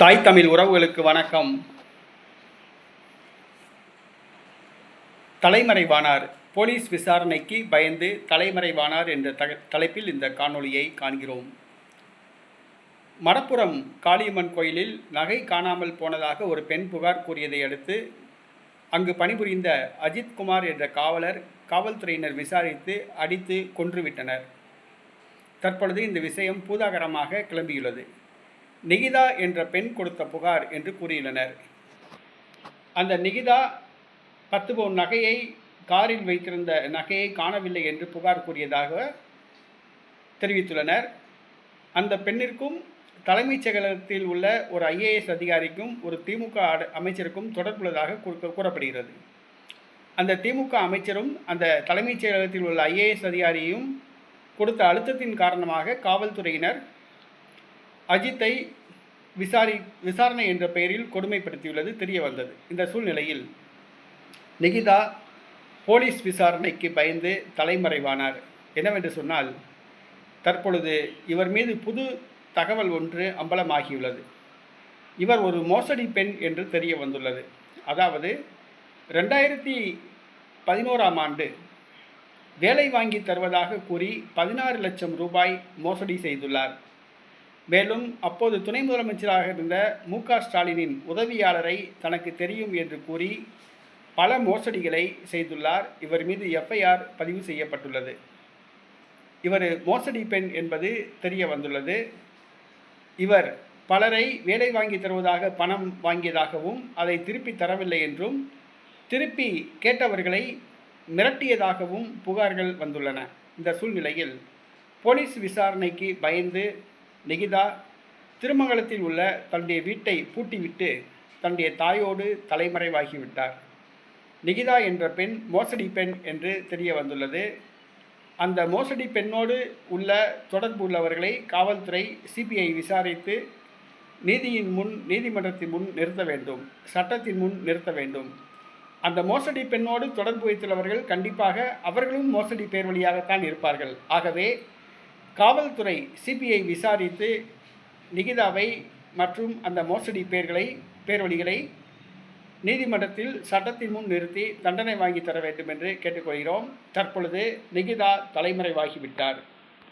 தாய் தமிழ் உறவுகளுக்கு வணக்கம். தலைமறைவானார். போலீஸ் விசாரணைக்கு பயந்து தலைமறைவானார் என்ற த தலைப்பில் இந்த காணொளியை காண்கிறோம். மடப்புறம் காளியம்மன் கோயிலில் நகை காணாமல் போனதாக ஒரு பெண் புகார் கூறியதை அடுத்து அங்கு பணிபுரிந்த அஜித்குமார் என்ற காவலர் காவல்துறையினர் விசாரித்து அடித்து கொன்றுவிட்டனர் தற்பொழுது இந்த விஷயம் பூதாகரமாக கிளம்பியுள்ளது. நிகிதா என்ற பெண் கொடுத்த புகார் என்று கூறியுள்ளனர். அந்த நிகிதா பத்து பவுன் நகையை காரில் வைத்திருந்த நகையை காணவில்லை என்று புகார் கூறியதாக தெரிவித்துள்ளனர். அந்த பெண்ணிற்கும் தலைமைச் செயலகத்தில் உள்ள ஒரு ஐஏஎஸ் அதிகாரிக்கும் ஒரு திமுக அமைச்சருக்கும் தொடர்புள்ளதாக கூ- கூறப்படுகிறது. அந்த திமுக அமைச்சரும் அந்த தலைமைச் செயலகத்தில் உள்ள ஐஏஎஸ் அதிகாரியும் கொடுத்த அழுத்தத்தின் காரணமாக காவல்துறையினர் அஜித்தை விசாரி விசாரணை என்ற பெயரில் கொடுமைப்படுத்தியுள்ளது தெரிய வந்தது இந்த சூழ்நிலையில் நிகிதா போலீஸ் விசாரணைக்கு பயந்து தலைமறைவானார். என்னவென்று சொன்னால் தற்பொழுது இவர் மீது புது தகவல் ஒன்று அம்பலமாகியுள்ளது. இவர் ஒரு மோசடி பெண் என்று தெரிய வந்துள்ளது அதாவது ரெண்டாயிரத்தி பதினோராம் ஆண்டு வேலை வாங்கி தருவதாக கூறி பதினாறு லட்சம் ரூபாய் மோசடி செய்துள்ளார். மேலும் அப்போது துணை முதலமைச்சராக இருந்த மு ஸ்டாலினின் உதவியாளரை தனக்கு தெரியும் என்று கூறி பல மோசடிகளை செய்துள்ளார். இவர் மீது எஃப்ஐஆர் பதிவு செய்யப்பட்டுள்ளது. இவர் மோசடி பெண் என்பது தெரிய வந்துள்ளது. இவர் பலரை வேலை வாங்கி தருவதாக பணம் வாங்கியதாகவும் அதை திருப்பி தரவில்லை என்றும் திருப்பி கேட்டவர்களை மிரட்டியதாகவும் புகார்கள் வந்துள்ளன. இந்த சூழ்நிலையில் போலீஸ் விசாரணைக்கு பயந்து நிகிதா திருமங்கலத்தில் உள்ள தன்னுடைய வீட்டை பூட்டிவிட்டு தன்னுடைய தாயோடு தலைமறைவாகிவிட்டார். நிகிதா என்ற பெண் மோசடி பெண் என்று தெரிய வந்துள்ளது அந்த மோசடி பெண்ணோடு உள்ள தொடர்பு உள்ளவர்களை காவல்துறை சிபிஐ விசாரித்து நீதியின் முன் நீதிமன்றத்தின் முன் நிறுத்த வேண்டும். சட்டத்தின் முன் நிறுத்த வேண்டும். அந்த மோசடி பெண்ணோடு தொடர்பு வைத்துள்ளவர்கள் கண்டிப்பாக அவர்களும் மோசடி பேர் வழியாகத்தான் இருப்பார்கள். ஆகவே காவல்துறை சிபிஐ விசாரித்து நிகிதாவை மற்றும் அந்த மோசடி பேர்களை பேர்வழிகளை நீதிமன்றத்தில் சட்டத்தின் முன் நிறுத்தி தண்டனை வாங்கி தர வேண்டும் என்று கேட்டுக்கொள்கிறோம். தற்பொழுது நிகிதா தலைமறைவாகிவிட்டார்.